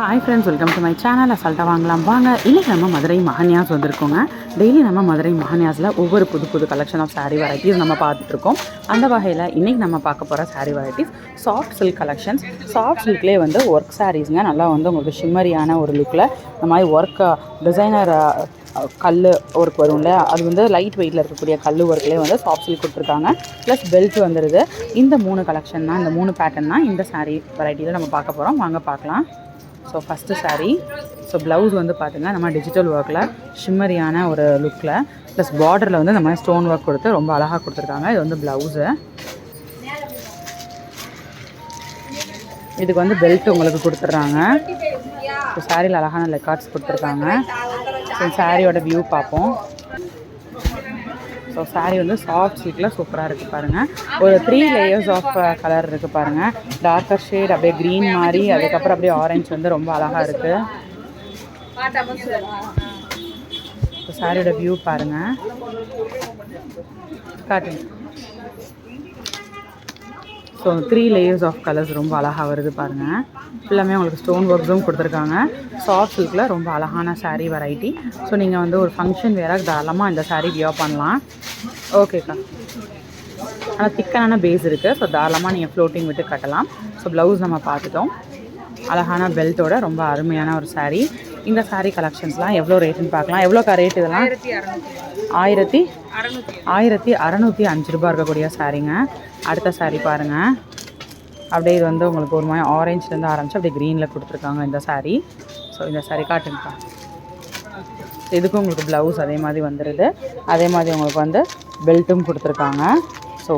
Hi friends welcome to my channel அசால்ட்டாக வாங்கலாம். வாங்க இன்றைக்கி நம்ம மதுரை மகன்யாஸ் வந்திருக்கோங்க. டெய்லி நம்ம மதுரை மகன்யாஸில் ஒவ்வொரு புது புது கலெக்ஷன் ஆஃப் சாரீ வெரைட்டிஸ் நம்ம பார்த்துட்ருக்கோம். அந்த வகையில் இன்றைக்கி நம்ம பார்க்க போகிற sari varieties soft silk collections soft சில்க்லேயே வந்து ஒர்க் சாரீஸ்ங்க நல்லா வந்து உங்களுக்கு ஷிம்மரியான ஒரு லுக்கில் இந்த மாதிரி ஒர்க் டிசைனர் கல் ஒர்க் வரும்ல அது வந்து லைட் வெயிட்டில் இருக்கக்கூடிய கல் ஒர்க்லேயே வந்து சாஃப்ட் சில்க் கொடுத்துருக்காங்க. ப்ளஸ் பெல்ட் வந்துடுது இந்த மூணு கலெக்ஷன் தான் இந்த மூணு பேட்டர்ன் தான் இந்த சாரீ வெரைட்டியில் நம்ம பார்க்க போகிறோம் வாங்க பார்க்கலாம். So first sari so blouse வந்து பார்த்திங்கன்னா நம்ம டிஜிட்டல் ஒர்க்கில் ஷிம்மரியான ஒரு லுக்கில் ப்ளஸ் பார்டரில் வந்து இந்த மாதிரி ஸ்டோன் ஒர்க் கொடுத்து ரொம்ப அழகாக கொடுத்துருக்காங்க. இது வந்து ப்ளவுஸு இதுக்கு வந்து பெல்ட் உங்களுக்கு கொடுத்துட்றாங்க. ஸோ சாரியில் அழகான லெக்கார்ட்ஸ் கொடுத்துருக்காங்க. ஸோ சாரியோட வியூ பார்ப்போம். ஸோ சாரீ வந்து சாஃப்ட் சில்கில் சூப்பராக இருக்குது பாருங்கள் ஒரு த்ரீ லேயர்ஸ் ஆஃப் கலர் இருக்குது பாருங்கள் டார்க்கர் ஷேட் அப்படியே க்ரீன் மாதிரி அதுக்கப்புறம் அப்படியே ஆரஞ்சு வந்து ரொம்ப அழகாக இருக்குது ஸோ சாரியோட வியூ பாருங்கள் காட்டுங்க. So three layers of colours ரொம்ப அழகாக வருது பாருங்கள் எல்லாமே உங்களுக்கு ஸ்டோன் ஒர்க்ஸும் கொடுத்துருக்காங்க. சாஃப்ட் சில்கில் ரொம்ப அழகான சாரீ வெரைட்டி ஸோ நீங்கள் வந்து ஒரு ஃபங்க்ஷன் வேறாக தாராளமாக இந்த சாரீ வியோ பண்ணலாம். ஓகேக்கா ஆனால் திக்கனான பேஸ் இருக்குது ஸோ தாராளமாக நீங்கள் ஃப்ளோட்டிங் விட்டு கட்டலாம். ஸோ ப்ளவுஸ் நம்ம பார்த்துட்டோம். அழகான பெல்ட்டோட ரொம்ப அருமையான ஒரு சாரீ இந்த சாரீ கலெக்ஷன்ஸ்லாம் எவ்வளோ ரேட்டுன்னு பார்க்கலாம். எவ்வளோக்கா ரேட் இதெல்லாம்? ஆயிரத்தி ஆயிரத்தி அறநூற்றி அஞ்சு ரூபா இருக்கக்கூடிய சாரீங்க அடுத்த சாரீ பாருங்கள் அப்படியே இது வந்து உங்களுக்கு ஒரு மாதிரி ஆரஞ்சுலேருந்து ஆரம்பிச்சு அப்படியே க்ரீனில் கொடுத்துருக்காங்க இந்த சாரீ ஸோ இந்த சாரீ காட்டுங்கப்பா. இதுக்கும் உங்களுக்கு ப்ளவுஸ் அதே மாதிரி வந்துடுது அதே மாதிரி உங்களுக்கு வந்து பெல்ட்டும் கொடுத்துருக்காங்க. ஸோ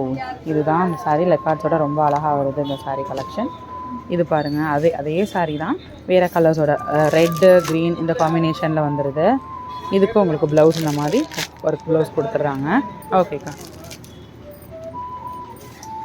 இதுதான் அந்த சாரீ லெக்கார்ட்ஸோட ரொம்ப அழகாக வருது இந்த சாரீ கலெக்ஷன் இது பாருங்கள் அதே அதே சாரீ தான். வேறு கலர்ஸோட ரெட்டு க்ரீன் இந்த காம்பினேஷனில் வந்துடுது இதுக்கும் உங்களுக்கு ப்ளவுஸ் இந்த மாதிரி ஒர்க் ப்ளவுஸ் கொடுத்துட்றாங்க. ஓகேக்கா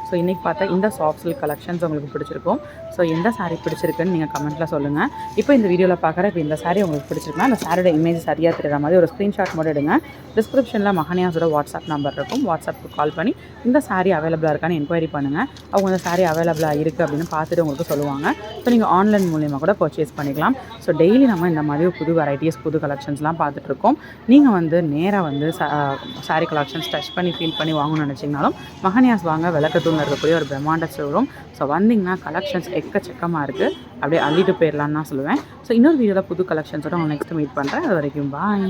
ஸோ இன்றைக்கி பார்த்தா இந்த சாஃப்ட் சில்க் கலெக்ஷன்ஸ் உங்களுக்கு பிடிச்சிருக்கும். ஸோ எந்த சாரீ பிடிச்சிருக்குன்னு நீங்கள் கமெண்ட்டில் சொல்லுங்கள் இப்போ இந்த வீடியோவில் பார்க்குற இப்போ இந்த சாரீ உங்களுக்கு பிடிச்சிருக்குன்னா அந்த சாரியோட இமேஜ் சரியாக தெரியுற மாதிரி ஒரு ஸ்க்ரீன்ஷாட் மட்டும் எடுங்க. டிஸ்கிரிப்ஷனில் மகனியாஸோட வாட்ஸ்அப் நம்பர் இருக்கும். வாட்ஸ்அப்புக்கு கால் பண்ணி இந்த சாரீ அவைலபிளாக இருக்கான்னு என்கொயரி பண்ணுங்கள் அவங்க இந்த சாரீ அவைலபிளாக இருக்குது அப்படின்னு பார்த்துட்டு உங்களுக்கு சொல்லுவாங்க. ஸோ நீங்கள் ஆன்லைன் மூலியமாக கூட பர்ச்சேஸ் பண்ணிக்கலாம். ஸோ டெய்லி நம்ம இந்த மாதிரி புது வெரைட்டிஸ் புது கலெக்ஷன்ஸ்லாம் பார்த்துட்ருக்கோம் நீங்கள் வந்து நேராக வந்து சாரீ கலெக்ஷன்ஸ் டச் பண்ணி ஃபீல் பண்ணி வாங்கணும்னு நினச்சிங்கனாலும் மகனியாஸ் வாங்க விளக்கத்தூணில் இருக்கக்கூடிய ஒரு பிரம்மாண்ட ஷோரூம் ஸோ வந்தீங்கன்னா கலெக்ஷன்ஸ் எக்கச்சக்கமாக இருக்குது அப்படியே அள்ளிட்டு போயிடலான்னு நான் சொல்லுவேன். ஸோ இன்னொரு வீடியோவில் புது கலெக்ஷன்ஸோட உங்களுக்கு நெக்ஸ்ட் மீட் பண்ணுறேன் அது வரைக்கும் பாய்